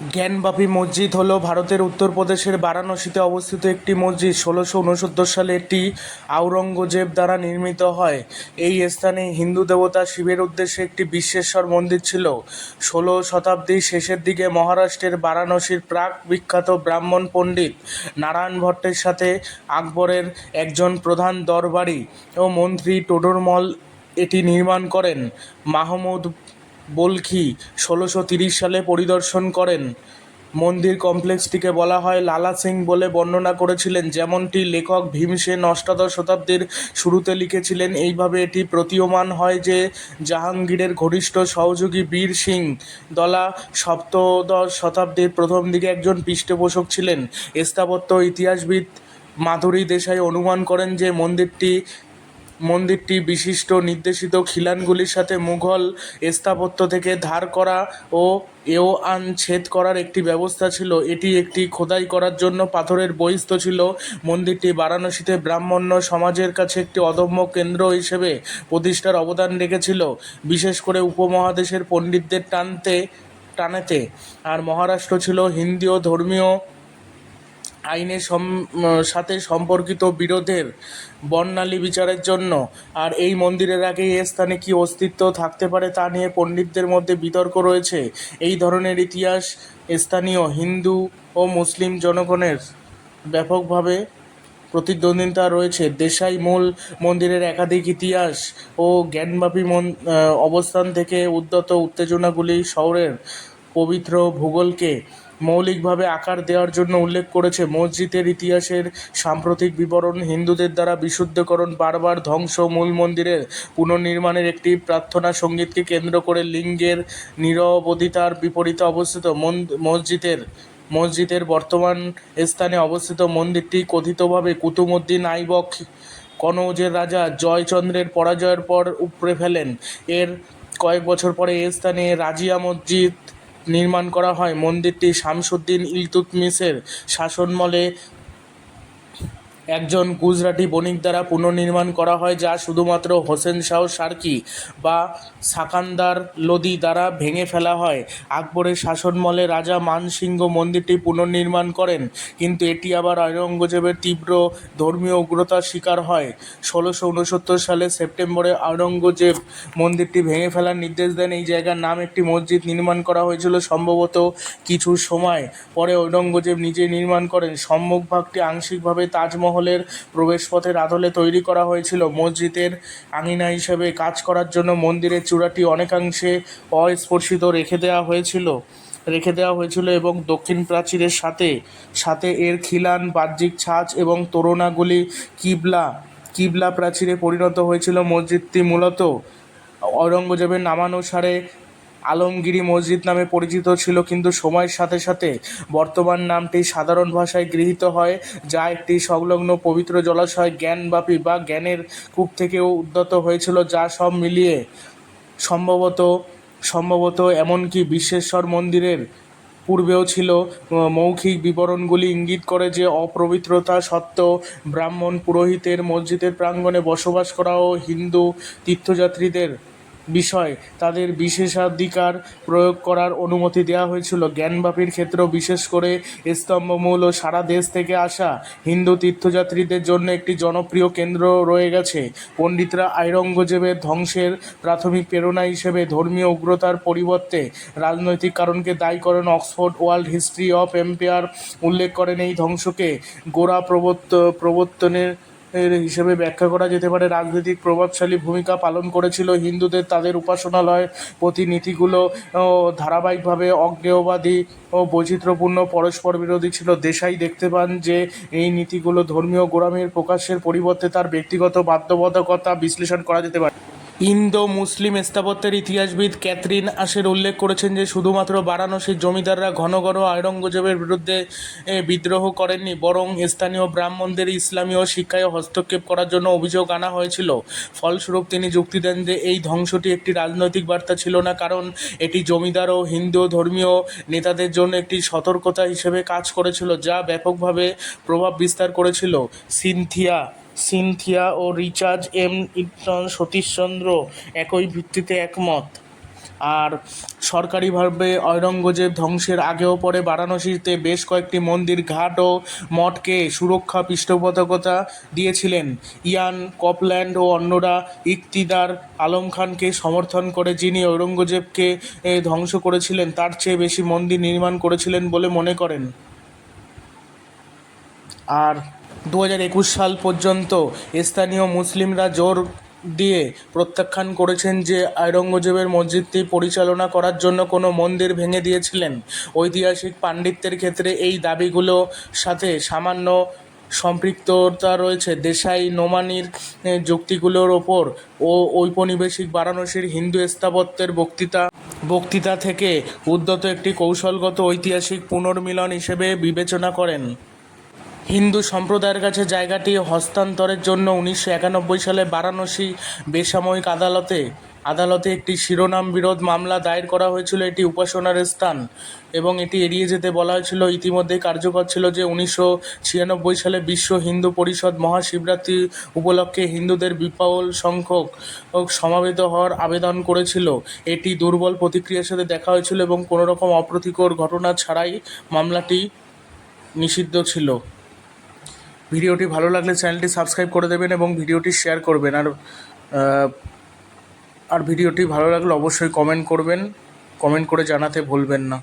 জ্ঞানবাপী মসজিদ হল ভারতের উত্তরপ্রদেশের বারাণসীতে অবস্থিত একটি মসজিদ। ষোলোশো উনসত্তর সালে এটি আওরঙ্গজেব দ্বারা নির্মিত হয়। এই স্থানে হিন্দু দেবতা শিবের উদ্দেশ্যে একটি বিশ্বেশ্বর মন্দির ছিল। ষোলো শতাব্দীর শেষের দিকে মহারাষ্ট্রের বারাণসীর প্রাক বিখ্যাত ব্রাহ্মণ পণ্ডিত নারায়ণ ভট্টের সাথে আকবরের একজন প্রধান দরবারি ও মন্ত্রী টোডরমল এটি নির্মাণ করেন। মাহমুদ বলখি ষোলোশো তিরিশ সালে পরিদর্শন করেন। মন্দির কমপ্লেক্সটিকে বলা হয় লালা সিং বলে বর্ণনা করেছিলেন, যেমনটি লেখক ভীমসেন অষ্টাদশ শতাব্দীর শুরুতে লিখেছিলেন। এইভাবে এটি প্রতীয়মান হয় যে জাহাঙ্গীরের ঘনিষ্ঠ সহযোগী বীর সিং দলা সপ্তদশ শতাব্দীর প্রথম দিকে একজন পৃষ্ঠপোষক ছিলেন। স্থাপত্য ইতিহাসবিদ মাধুরী দেশাই অনুমান করেন যে মন্দিরটি মন্দিরটি বিশিষ্ট নির্দেশিত খিলানগুলির সাথে মুঘল স্থাপত্য থেকে ধার করা ও এওয়ান ছেদ করার একটি ব্যবস্থা ছিল। এটি একটি খোদাই করার জন্য পাথরের বহিস্থ ছিল। মন্দিরটি বারাণসীতে ব্রাহ্মণ্য সমাজের কাছে একটি অদম্য কেন্দ্র হিসেবে প্রতিষ্ঠার অবদান রেখেছিল। বিশেষ করে উপমহাদেশের পণ্ডিতদের টানতে, টানেতে। আর মহারাষ্ট্র ছিল হিন্দি ও ধর্মীয় আইনের সাথে সম্পর্কিত বিরোধের বর্ণালী বিচারের জন্য। আর এই মন্দিরের আগে এই স্থানে কি অস্তিত্ব থাকতে পারে তা নিয়ে পণ্ডিতদের মধ্যে বিতর্ক রয়েছে। এই ধরনের ইতিহাস স্থানীয় হিন্দু ও মুসলিম জনগণের ব্যাপকভাবে প্রতিদ্বন্দ্বিতা রয়েছে। দেশাই মূল মন্দিরের একাধিক ইতিহাস ও জ্ঞানব্যাপী অবস্থান থেকে উদ্যত উত্তেজনাগুলি শহরের পবিত্র ভূগোলকে মৌলিকভাবে আকার দেওয়ার জন্য উল্লেখ করেছে, মসজিদের ইতিহাসের সাম্প্রতিক বিবরণ হিন্দুদের দ্বারা বিশুদ্ধকরণ বারবার ধ্বংস মূল মন্দিরের পুনর্নির্মাণের একটি প্রার্থনা সঙ্গীতকে কেন্দ্র করে লিঙ্গের নিরবধিতার বিপরীতে অবস্থিত মসজিদের মসজিদের বর্তমান স্থানে অবস্থিত মন্দিরটি কথিতভাবে কুতুবউদ্দিন আইবক, কনৌজের রাজা জয়চন্দ্রের পরাজয়ের পর উপড়ে ফেলেন। এর কয়েক বছর পরে এ স্থানে রাজিয়া মসজিদ নির্মাণ করা হয়। মন্দিরটি শামসুদ্দিন ইলতুৎমিশের শাসনমলে একজন গুজরাটি বণিক দ্বারা পুনর্নির্মাণ করা হয়, যা শুধুমাত্র হোসেন শাহ সার্কি বা সাকান্দার লোদি দ্বারা ভেঙে ফেলা হয়। আকবরের শাসনমলে রাজা মানসিংহ মন্দিরটি পুনর্নির্মাণ করেন, কিন্তু এটি আবার আওরঙ্গজেবের তীব্র ধর্মীয় উগ্রতার শিকার হয়। ষোলোশো উনসত্তর সালে সেপ্টেম্বরে আওরঙ্গজেব মন্দিরটি ভেঙে ফেলার নির্দেশ দেন। এই জায়গার নাম একটি মসজিদ নির্মাণ করা হয়েছিল সম্ভবত কিছু সময় পরে ঔরঙ্গজেব নিজেই নির্মাণ করেন। সম্মুখভাগটি আংশিকভাবে তাজমহলের প্রবেশপথের আদলে তৈরি করা হয়েছিল। মসজিদের আঙিনা হিসেবে কাজ করার জন্য মন্দিরের চূড়াটি অনেকাংশে অস্পর্শিত রেখে দেওয়া হয়েছিল। রেখে দেওয়া হয়েছিল এবং দক্ষিণ প্রাচীরের সাথে সাথে এর খিলান, বাহ্যিক ছাঁচ এবং তোরণাগুলি কিবলা কিবলা প্রাচীরে পরিণত হয়েছিল। মসজিদটি মূলত ঔরঙ্গজেবের নামানুসারে আলমগিরি মসজিদ নামে পরিচিত ছিল, কিন্তু সময়ের সাথে সাথে বর্তমান নামটি সাধারণ ভাষায় গৃহীত হয়, যা একটি সংলগ্ন পবিত্র জলাশয় জ্ঞানব্যাপী বা জ্ঞানের কূপ থেকেও উদ্যত হয়েছিল, যা সব মিলিয়ে সম্ভবত সম্ভবত এমনকি বিশ্বেশ্বর মন্দিরের পূর্বেও ছিল। মৌখিক বিবরণগুলি ইঙ্গিত করে যে অপবিত্রতা সত্ত্বেও ব্রাহ্মণ পুরোহিতের মসজিদের প্রাঙ্গণে বসবাস করা ও হিন্দু তীর্থযাত্রীদের বিষয়। তাদের বিশেষাধিকার প্রয়োগ করার অনুমতি দেওয়া হয়েছিল। জ্ঞানব্যাপীর ক্ষেত্রেও বিশেষ করে স্তম্ভমূল ও সারা দেশ থেকে আসা হিন্দু তীর্থযাত্রীদের জন্য একটি জনপ্রিয় কেন্দ্র রয়ে গেছে। পণ্ডিতরা আইরঙ্গজেবের ধ্বংসের প্রাথমিক প্রেরণা হিসেবে ধর্মীয় উগ্রতার পরিবর্তে রাজনৈতিক কারণকে দায়ী করেন Oxford world history of empire উল্লেখ করেন এই ধ্বংসকে। গোড়া প্রবর্ত প্রবর্তনের হিসেবে ব্যাখ্যা করা যেতে পারে, রাজনৈতিক প্রভাবশালী ভূমিকা পালন করেছিল হিন্দুদের তাদের উপাসনালয় প্রতিনীতিগুলো ও ধারাবাহিকভাবে অজ্ঞেয়বাদী ও বৈচিত্র্যপূর্ণ পরস্পর বিরোধী ছিল। দেশাই দেখতে পান যে, এই নীতিগুলো ধর্মীয় গোড়ামের প্রকাশের পরিবর্তে তার ব্যক্তিগত বাধ্যবাধকতা বিশ্লেষণ করা যেতে পারে। ইন্দো মুসলিম স্থাপত্যের ইতিহাসবিদ ক্যাথরিন আশের উল্লেখ করেছেন যে শুধুমাত্র বারাণসীর জমিদাররা ঘন ঘন আওরঙ্গজেবের বিরুদ্ধে বিদ্রোহ করেননি, বরং স্থানীয় ব্রাহ্মণদের ইসলামীয় শিক্ষায় হস্তক্ষেপ করার জন্য অভিযোগ আনা হয়েছিল। ফলস্বরূপ তিনি যুক্তি দেন যে এই ধ্বংসটি একটি রাজনৈতিক বার্তা ছিল না, কারণ এটি জমিদার ও হিন্দু ধর্মীয় নেতাদের জন্য একটি সতর্কতা হিসেবে কাজ করেছিল, যা ব্যাপকভাবে প্রভাব বিস্তার করেছিল। সিনথিয়া সিনথিয়া ও রিচার্ড এম ইটন সতীশচন্দ্র একই ভিত্তিতে একমত। আর সরকারিভাবে ঔরঙ্গজেব ধ্বংসের আগেও পরে বারাণসীতে বেশ কয়েকটি মন্দির, ঘাট ও মঠকে সুরক্ষা, পৃষ্ঠপোষকতা দিয়েছিলেন। ইয়ান কপল্যান্ড ও অন্যরা ইকতিদার আলম খানকে সমর্থন করে যিনি ঔরঙ্গজেবকে ধ্বংস করেছিলেন, তার চেয়ে বেশি মন্দির নির্মাণ করেছিলেন বলে মনে করেন। আর দু হাজার একুশ সাল পর্যন্ত স্থানীয় মুসলিমরা জোর দিয়ে প্রত্যাখ্যান করেছেন যে আওরঙ্গজেবের মসজিদটি পরিচালনা করার জন্য কোনো মন্দির ভেঙে দিয়েছিলেন। ঐতিহাসিক পাণ্ডিত্যের ক্ষেত্রে এই দাবিগুলো সাথে সামান্য সম্পৃক্ততা রয়েছে। দেশাই নোমানির যুক্তিগুলোর ওপর ও ঔপনিবেশিক বারাণসীর হিন্দু স্থাপত্যের বক্তৃতা বক্তৃতা থেকে উদ্যত একটি কৌশলগত ঐতিহাসিক পুনর্মিলন হিসেবে বিবেচনা করেন। হিন্দু সম্প্রদায়ের কাছে জায়গাটি হস্তান্তরের জন্য উনিশশো একানব্বই সালে বারাণসী বেসামরিক আদালতে আদালতে একটি শিরোনাম বিরোধ মামলা দায়ের করা হয়েছিল, এটি উপাসনার স্থান এবং এটি এড়িয়ে যেতে বলা হয়েছিল। ইতিমধ্যে কার্যকর ছিল যে উনিশশো ছিয়ানব্বই সালে বিশ্ব হিন্দু পরিষদ মহাশিবরাত্রি উপলক্ষে হিন্দুদের বিপুল সংখ্যক সমাবেত হওয়ার আবেদন করেছিল। এটি দুর্বল প্রতিক্রিয়ার সাথে দেখা হয়েছিল এবং কোনো রকম অপ্রীতিকর ঘটনা ছাড়াই মামলাটি নিষিদ্ধ ছিল। ভিডিওটি ভালো লাগলে চ্যানেলটি সাবস্ক্রাইব করে দেবেন এবং ভিডিওটি শেয়ার করবেন। আর আর ভিডিওটি ভালো লাগলে অবশ্যই কমেন্ট করবেন। কমেন্ট করে জানাতে ভুলবেন না।